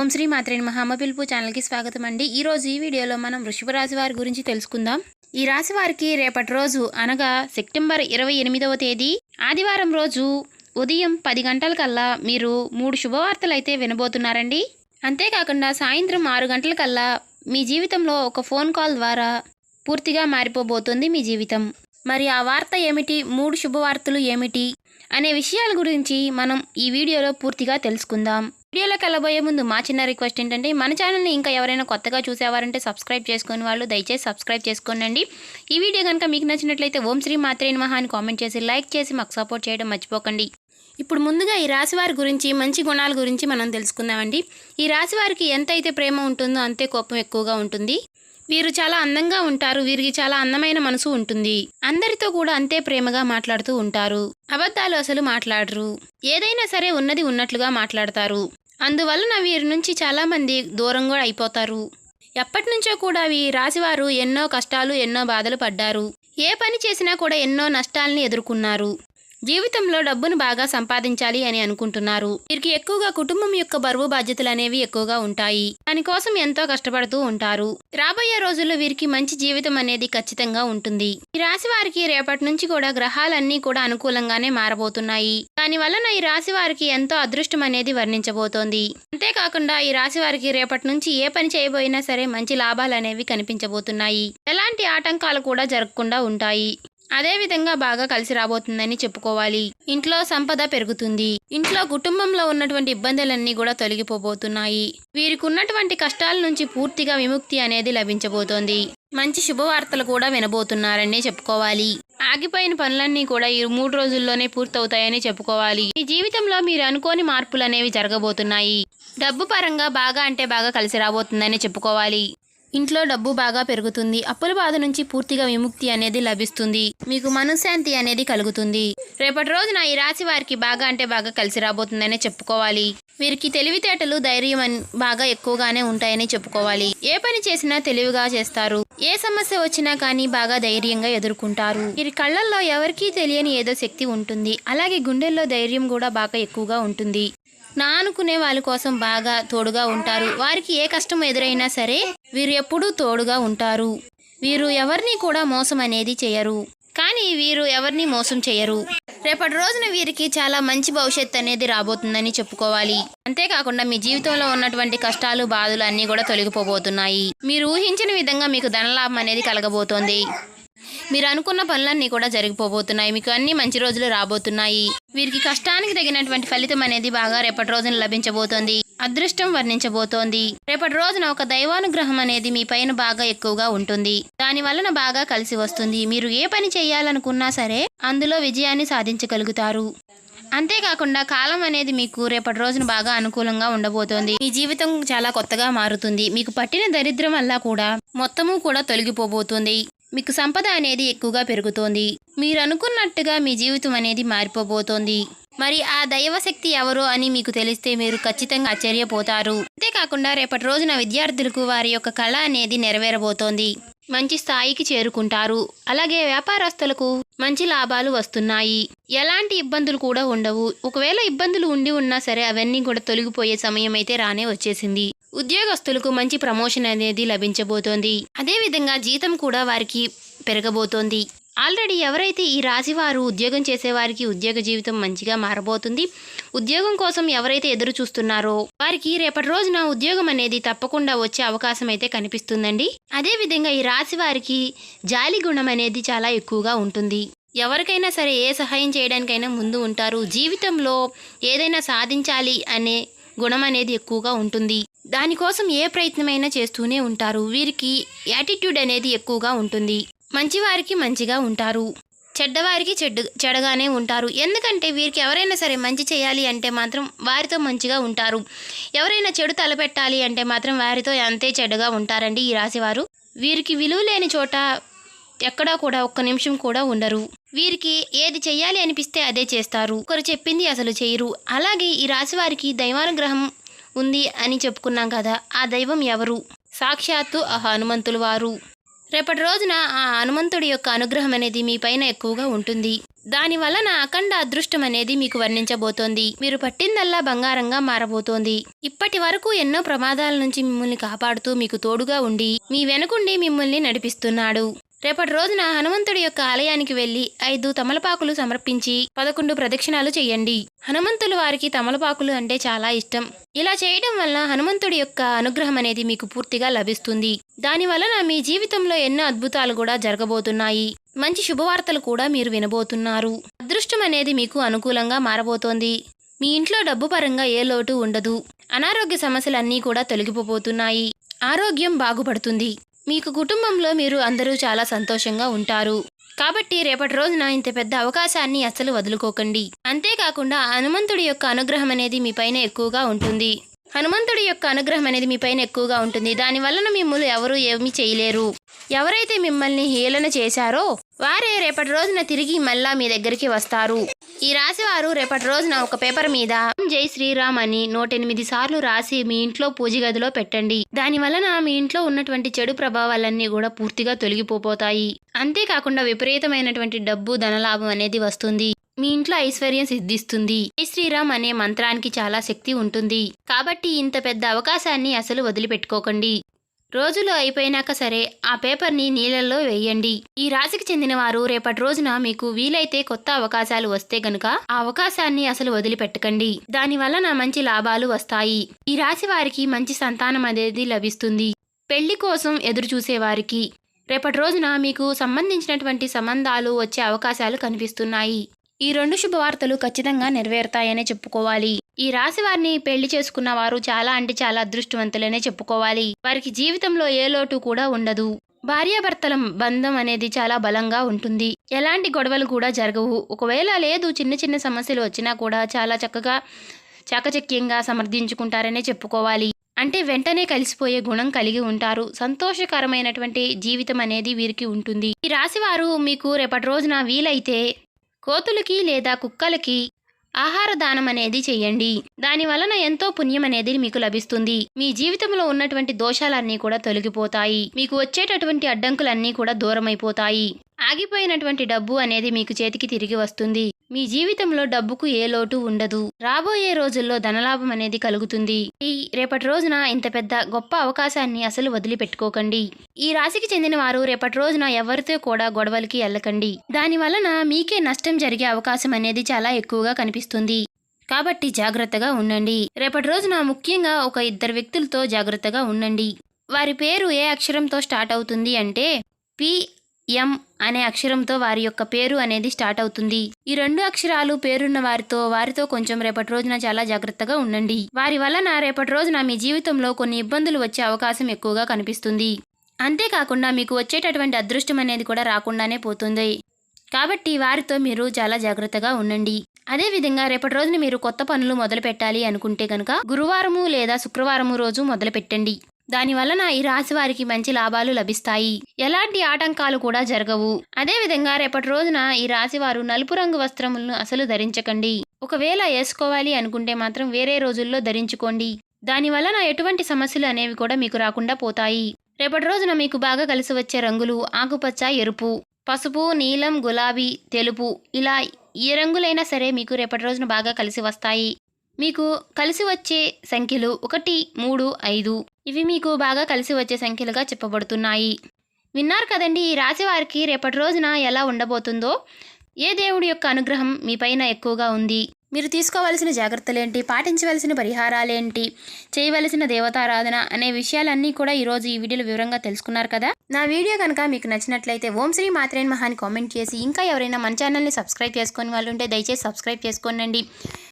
ఓం శ్రీ మాత్రేని మహామ పిలుపు ఛానల్కి స్వాగతం అండి. ఈరోజు ఈ వీడియోలో మనం వృషభ రాశి వారి గురించి తెలుసుకుందాం. ఈ రాశి వారికి రేపటి రోజు అనగా సెప్టెంబర్ ఇరవై ఎనిమిదవ తేదీ ఆదివారం రోజు ఉదయం పది గంటలకల్లా మీరు మూడు శుభవార్తలు అయితే వినబోతున్నారండి. అంతేకాకుండా సాయంత్రం ఆరు గంటలకల్లా మీ జీవితంలో ఒక ఫోన్ కాల్ ద్వారా పూర్తిగా మారిపోబోతుంది మీ జీవితం. మరి ఆ వార్త ఏమిటి? మూడు శుభవార్తలు ఏమిటి? అనే విషయాల గురించి మనం ఈ వీడియోలో పూర్తిగా తెలుసుకుందాం. వీడియోలోకి వెళ్ళబోయే ముందు మా చిన్న రిక్వెస్ట్ ఏంటంటే మన ఛానల్ని ఇంకా ఎవరైనా కొత్తగా చూసేవారంటే సబ్స్క్రైబ్ చేసుకుని వాళ్ళు దయచేసి సబ్స్క్రైబ్ చేసుకోండి ఈ వీడియో కనుక మీకు నచ్చినట్లయితే ఓం శ్రీ మాత్రే మహా అని కామెంట్ చేసి లైక్ చేసి మాకు సపోర్ట్ చేయడం మర్చిపోకండి. ఇప్పుడు ముందుగా ఈ రాశి వారి గురించి మంచి గుణాల గురించి మనం తెలుసుకుందామండి. ఈ రాశి వారికి ఎంత అయితే ప్రేమ ఉంటుందో అంతే కోపం ఎక్కువగా ఉంటుంది. వీరు చాలా అందంగా ఉంటారు వీరికి చాలా అందమైన మనసు ఉంటుంది. అందరితో కూడా అంతే ప్రేమగా మాట్లాడుతూ ఉంటారు. అబద్ధాలు అసలు మాట్లాడరు. ఏదైనా సరే ఉన్నది ఉన్నట్లుగా మాట్లాడతారు. అందువలన వీరి నుంచి చాలామంది దూరం కూడా అయిపోతారు. ఎప్పటి నుంచో కూడా ఈ రాశివారు ఎన్నో కష్టాలు ఎన్నో బాధలు పడ్డారు. ఏ పని చేసినా కూడా ఎన్నో నష్టాలని ఎదుర్కొన్నారు. జీవితంలో డబ్బును బాగా సంపాదించాలి అని అనుకుంటున్నారు. వీరికి ఎక్కువగా కుటుంబం యొక్క బరువు బాధ్యతలు అనేవి ఎక్కువగా ఉంటాయి. దానికోసం ఎంతో కష్టపడుతూ ఉంటారు. రాబోయే రోజుల్లో వీరికి మంచి జీవితం అనేది ఖచ్చితంగా ఉంటుంది. ఈ రాశి వారికి రేపటి నుంచి కూడా గ్రహాలన్నీ కూడా అనుకూలంగానే మారబోతున్నాయి. దాని వలన ఈ రాశి వారికి ఎంతో అదృష్టం అనేది వర్ణించబోతోంది. అంతేకాకుండా ఈ రాశి వారికి రేపటి నుంచి ఏ పని చేయబోయినా సరే మంచి లాభాలు అనేవి కనిపించబోతున్నాయి. ఎలాంటి ఆటంకాలు కూడా జరగకుండా ఉంటాయి. అదే విధంగా బాగా కలిసి రాబోతుందని చెప్పుకోవాలి. ఇంట్లో సంపద పెరుగుతుంది. ఇంట్లో కుటుంబంలో ఉన్నటువంటి ఇబ్బందులన్నీ కూడా తొలగిపోబోతున్నాయి. వీరికి ఉన్నటువంటి కష్టాల నుంచి పూర్తిగా విముక్తి అనేది లభించబోతోంది. మంచి శుభవార్తలు కూడా వినబోతున్నారనే చెప్పుకోవాలి. ఆగిపోయిన పనులన్నీ కూడా ఈ మూడు రోజుల్లోనే పూర్తవుతాయని చెప్పుకోవాలి. మీ జీవితంలో మీరు అనుకోని మార్పులు అనేవి జరగబోతున్నాయి. డబ్బు పరంగా బాగా అంటే బాగా కలిసి రాబోతుందని చెప్పుకోవాలి. ఇంట్లో డబ్బు బాగా పెరుగుతుంది. అప్పుల బాధ నుంచి పూర్తిగా విముక్తి అనేది లభిస్తుంది. మీకు మనశ్శాంతి అనేది కలుగుతుంది. రేపటి రోజున ఈ రాశి వారికి బాగా అంటే బాగా కలిసి రాబోతుందనే చెప్పుకోవాలి. వీరికి తెలివితేటలు ధైర్యం బాగా ఎక్కువగానే ఉంటాయని చెప్పుకోవాలి. ఏ పని చేసినా తెలివిగా చేస్తారు. ఏ సమస్య వచ్చినా కానీ బాగా ధైర్యంగా ఎదుర్కొంటారు. వీరి కళ్ళల్లో ఎవరికీ తెలియని ఏదో శక్తి ఉంటుంది. అలాగే గుండెల్లో ధైర్యం కూడా బాగా ఎక్కువగా ఉంటుంది. నా అనుకునే వాళ్ళ కోసం బాగా తోడుగా ఉంటారు. వారికి ఏ కష్టం ఎదురైనా సరే వీరు ఎప్పుడూ తోడుగా ఉంటారు. వీరు ఎవరిని కూడా మోసం అనేది చేయరు. కానీ వీరు ఎవరిని మోసం చేయరు. రేపటి రోజున వీరికి చాలా మంచి భవిష్యత్తు అనేది రాబోతుందని చెప్పుకోవాలి. అంతేకాకుండా మీ జీవితంలో ఉన్నటువంటి కష్టాలు బాధలు అన్నీ కూడా తొలగిపోబోతున్నాయి. మీరు ఊహించిన విధంగా మీకు ధనలాభం అనేది కలగబోతోంది. మీరు అనుకున్న పనులన్నీ కూడా జరిగిపోబోతున్నాయి. మీకు అన్ని మంచి రోజులు రాబోతున్నాయి. వీరికి కష్టానికి తగినటువంటి ఫలితం అనేది బాగా రేపటి రోజున లభించబోతోంది. అదృష్టం వర్ణించబోతోంది. రేపటి రోజున ఒక దైవానుగ్రహం అనేది మీ పైన బాగా ఎక్కువగా ఉంటుంది. దాని వలన బాగా కలిసి వస్తుంది. మీరు ఏ పని చేయాలనుకున్నా సరే అందులో విజయాన్ని సాధించగలుగుతారు. అంతేకాకుండా కాలం అనేది మీకు రేపటి రోజున బాగా అనుకూలంగా ఉండబోతోంది. మీ జీవితం చాలా కొత్తగా మారుతుంది. మీకు పట్టిన దరిద్రం వల్ల కూడా మొత్తము కూడా తొలగిపోబోతుంది. మీకు సంపద అనేది ఎక్కువగా పెరుగుతోంది. మీరు అనుకున్నట్టుగా మీ జీవితం అనేది మారిపోబోతోంది. మరి ఆ దైవశక్తి ఎవరు అని మీకు తెలిస్తే మీరు ఖచ్చితంగా ఆశ్చర్యపోతారు. అంతేకాకుండా రేపటి రోజున విద్యార్థులకు వారి యొక్క కళ అనేది నెరవేరబోతోంది. మంచి స్థాయికి చేరుకుంటారు. అలాగే వ్యాపారస్తులకు మంచి లాభాలు వస్తున్నాయి. ఎలాంటి ఇబ్బందులు కూడా ఉండవు. ఒకవేళ ఇబ్బందులు ఉండి ఉన్నా సరే అవన్నీ కూడా తొలగిపోయే సమయం అయితే రానే వచ్చేసింది. ఉద్యోగస్తులకు మంచి ప్రమోషన్ అనేది లభించబోతోంది. అదేవిధంగా జీతం కూడా వారికి పెరగబోతోంది. ఆల్రెడీ ఎవరైతే ఈ రాశివారు ఉద్యోగం చేసేవారికి ఉద్యోగ జీవితం మంచిగా మారబోతుంది. ఉద్యోగం కోసం ఎవరైతే ఎదురు చూస్తున్నారో వారికి రేపటి రోజున ఉద్యోగం అనేది తప్పకుండా వచ్చే అవకాశం అయితే కనిపిస్తుందండి. అదేవిధంగా ఈ రాశి వారికి జాలి గుణం అనేది చాలా ఎక్కువగా ఉంటుంది. ఎవరికైనా సరే ఏ సహాయం చేయడానికైనా ముందు ఉంటారు. జీవితంలో ఏదైనా సాధించాలి అనే గుణం అనేది ఎక్కువగా ఉంటుంది. దానికోసం ఏ ప్రయత్నమైనా చేస్తూనే ఉంటారు. వీరికి యాటిట్యూడ్ అనేది ఎక్కువగా ఉంటుంది. మంచివారికి మంచిగా ఉంటారు. చెడ్డవారికి చెడ్డ చెడగానే ఉంటారు. ఎందుకంటే వీరికి ఎవరైనా సరే మంచి చేయాలి అంటే మాత్రం వారితో మంచిగా ఉంటారు. ఎవరైనా చెడు తలపెట్టాలి అంటే మాత్రం వారితో అంతే చెడ్డగా ఉంటారండి ఈ రాశివారు. వీరికి విలువ లేని చోట ఎక్కడా కూడా ఒక్క నిమిషం కూడా ఉండరు. వీరికి ఏది చెయ్యాలి అనిపిస్తే అదే చేస్తారు. ఒకరు చెప్పింది అసలు చేయరు. అలాగే ఈ రాశి వారికి దైవానుగ్రహం ఉంది అని చెప్పుకున్నాం కదా ఆ దైవం ఎవరు? సాక్షాత్తు ఆ హనుమంతులు వారు. రేపటి రోజున ఆ హనుమంతుడి యొక్క అనుగ్రహం అనేది మీ పైన ఎక్కువగా ఉంటుంది. దాని వలన అఖండ అదృష్టం అనేది మీకు వర్ణించబోతోంది. మీరు పట్టిందల్లా బంగారంగా మారబోతోంది. ఇప్పటి వరకు ఎన్నో ప్రమాదాల నుంచి మిమ్మల్ని కాపాడుతూ మీకు తోడుగా ఉండి మీ వెనుకుండి మిమ్మల్ని నడిపిస్తున్నాడు. రేపటి రోజున హనుమంతుడి యొక్క ఆలయానికి వెళ్ళి ఐదు తమలపాకులు సమర్పించి పదకొండు ప్రదక్షిణాలు చేయండి. హనుమంతులు వారికి తమలపాకులు అంటే చాలా ఇష్టం. ఇలా చేయడం వల్ల హనుమంతుడి యొక్క అనుగ్రహం అనేది మీకు పూర్తిగా లభిస్తుంది. దాని వలన మీ జీవితంలో ఎన్నో అద్భుతాలు కూడా జరగబోతున్నాయి. మంచి శుభవార్తలు కూడా మీరు వినబోతున్నారు. అదృష్టం అనేది మీకు అనుకూలంగా మారబోతోంది. మీ ఇంట్లో డబ్బు పరంగా ఏ లోటు ఉండదు. అనారోగ్య సమస్యలన్నీ కూడా తొలగిపోబోతున్నాయి. ఆరోగ్యం బాగుపడుతుంది. మీకు కుటుంబంలో మీరు అందరూ చాలా సంతోషంగా ఉంటారు. కాబట్టి రేపటి రోజున ఇంత పెద్ద అవకాశాన్ని అస్సలు వదులుకోకండి. అంతేకాకుండా హనుమంతుడి యొక్క అనుగ్రహం అనేది మీపైన ఎక్కువగా ఉంటుంది. హనుమంతుడి యొక్క అనుగ్రహం అనేది మీపైన ఎక్కువగా ఉంటుంది. దాని వలన మిమ్మల్ని ఎవరు ఏమీ చేయలేరు. ఎవరైతే మిమ్మల్ని హేళన చేశారో వారే రేపటి రోజున తిరిగి మళ్ళా మీ దగ్గరికి వస్తారు. ఈ రాశి వారు రేపటి రోజున ఒక పేపర్ మీద జై శ్రీరామ్ అని నూటెనిమిది సార్లు రాసి మీ ఇంట్లో పూజ గదిలో పెట్టండి. దాని వలన మీ ఇంట్లో ఉన్నటువంటి చెడు ప్రభావాలన్నీ కూడా పూర్తిగా తొలగిపోతాయి. అంతేకాకుండా విపరీతమైనటువంటి డబ్బు ధనలాభం అనేది వస్తుంది. మీ ఇంట్లో ఐశ్వర్యం సిద్ధిస్తుంది. జై శ్రీరామ్ అనే మంత్రానికి చాలా శక్తి ఉంటుంది. కాబట్టి ఇంత పెద్ద అవకాశాన్ని అసలు వదిలిపెట్టుకోకండి. రోజులు అయిపోయినాక సరే ఆ పేపర్ని నీళ్ళల్లో వేయండి. ఈ రాశికి చెందిన వారు రేపటి రోజున మీకు వీలైతే కొత్త అవకాశాలు వస్తే గనుక ఆ అవకాశాన్ని అసలు వదిలిపెట్టకండి. దాని వలన మంచి లాభాలు వస్తాయి. ఈ రాశి వారికి మంచి సంతానం అనేది లభిస్తుంది. పెళ్ళి కోసం ఎదురు చూసేవారికి రేపటి రోజున మీకు సంబంధించినటువంటి సంబంధాలు వచ్చే అవకాశాలు కనిపిస్తున్నాయి. ఈ రెండు శుభవార్తలు ఖచ్చితంగా నెరవేరుతాయనే చెప్పుకోవాలి. ఈ రాశి వారిని పెళ్ళి చేసుకున్న వారు చాలా అంటే చాలా అదృష్టవంతులనే చెప్పుకోవాలి. వారికి జీవితంలో ఏ లోటు కూడా ఉండదు. భార్యాభర్తల బంధం అనేది చాలా బలంగా ఉంటుంది. ఎలాంటి గొడవలు కూడా జరగవు. ఒకవేళ లేదు చిన్న చిన్న సమస్యలు వచ్చినా కూడా చాలా చక్కగా చాకచక్యంగా సమర్థించుకుంటారనే చెప్పుకోవాలి. అంటే వెంటనే కలిసిపోయే గుణం కలిగి ఉంటారు. సంతోషకరమైనటువంటి జీవితం అనేది వీరికి ఉంటుంది. ఈ రాశివారు మీకు రేపటి రోజున వీలైతే కోతులకి లేదా కుక్కలకి ఆహార దానం అనేది చేయండి దాని వలన ఎంతో పుణ్యం అనేది మీకు లభిస్తుంది. మీ జీవితంలో ఉన్నటువంటి దోషాలన్నీ కూడా తొలగిపోతాయి. మీకు వచ్చేటటువంటి అడ్డంకులన్నీ కూడా దూరమైపోతాయి. ఆగిపోయినటువంటి డబ్బు అనేది మీకు చేతికి తిరిగి వస్తుంది. మీ జీవితంలో డబ్బుకు ఏ లోటు ఉండదు. రాబోయే రోజుల్లో ధనలాభం అనేది కలుగుతుంది. ఈ రేపటి రోజున ఇంత పెద్ద గొప్ప అవకాశాన్ని అసలు వదిలిపెట్టుకోకండి. ఈ రాశికి చెందిన వారు రేపటి రోజున ఎవరితో కూడా గొడవలకి వెళ్ళకండి దాని వలన మీకే నష్టం జరిగే అవకాశం అనేది చాలా ఎక్కువగా కనిపిస్తుంది. కాబట్టి జాగ్రత్తగా ఉండండి. రేపటి రోజున ముఖ్యంగా ఒక ఇద్దరు వ్యక్తులతో జాగ్రత్తగా ఉండండి. వారి పేరు ఏ అక్షరంతో స్టార్ట్ అవుతుంది అంటే పి ఎం అనే అక్షరంతో వారి యొక్క పేరు అనేది స్టార్ట్ అవుతుంది. ఈ రెండు అక్షరాలు పేరున్న వారితో వారితో కొంచెం రేపటి రోజున చాలా జాగ్రత్తగా ఉండండి. వారి వలన రేపటి రోజున మీ జీవితంలో కొన్ని ఇబ్బందులు వచ్చే అవకాశం ఎక్కువగా కనిపిస్తుంది. అంతేకాకుండా మీకు వచ్చేటటువంటి అదృష్టం అనేది కూడా రాకుండానే పోతుంది. కాబట్టి వారితో మీరు చాలా జాగ్రత్తగా ఉండండి. అదేవిధంగా రేపటి రోజున మీరు కొత్త పనులు మొదలు పెట్టాలి అనుకుంటే కనుక గురువారము లేదా శుక్రవారము రోజు మొదలు పెట్టండి దాని వలన ఈ రాశి వారికి మంచి లాభాలు లభిస్తాయి. ఎలాంటి ఆటంకాలు కూడా జరగవు. అదేవిధంగా రేపటి రోజున ఈ రాశి వారు నలుపు రంగు వస్త్రములను అసలు ధరించకండి. ఒకవేళ వేసుకోవాలి అనుకుంటే మాత్రం వేరే రోజుల్లో ధరించుకోండి. దాని వలన ఎటువంటి సమస్యలు అనేవి కూడా మీకు రాకుండా పోతాయి. రేపటి రోజున మీకు బాగా కలిసి వచ్చే రంగులు ఆకుపచ్చ ఎరుపు పసుపు నీలం గులాబీ తెలుపు ఇలా ఏ రంగులైనా సరే మీకు రేపటి రోజున బాగా కలిసి వస్తాయి. మీకు కలిసి వచ్చే సంఖ్యలు ఒకటి మూడు ఐదు. ఇవి మీకు బాగా కలిసి వచ్చే సంఖ్యలుగా చెప్పబడుతున్నాయి. విన్నారు కదండి ఈ రాశి వారికి రేపటి రోజున ఎలా ఉండబోతుందో? ఏ దేవుడి యొక్క అనుగ్రహం మీ పైన ఎక్కువగా ఉంది? మీరు తీసుకోవలసిన జాగ్రత్తలేంటి? పాటించవలసిన పరిహారాలేంటి? చేయవలసిన దేవతారాధన అనే విషయాలన్నీ కూడా ఈరోజు ఈ వీడియోలో వివరంగా తెలుసుకున్నారు కదా? నా వీడియో కనుక మీకు నచ్చినట్లయితే ఓం శ్రీ మాత్రేన్ మహాని కామెంట్ చేసి ఇంకా ఎవరైనా మన ఛానల్ని సబ్స్క్రైబ్ చేసుకుని వాళ్ళు ఉంటే దయచేసి సబ్స్క్రైబ్ చేసుకోనండి.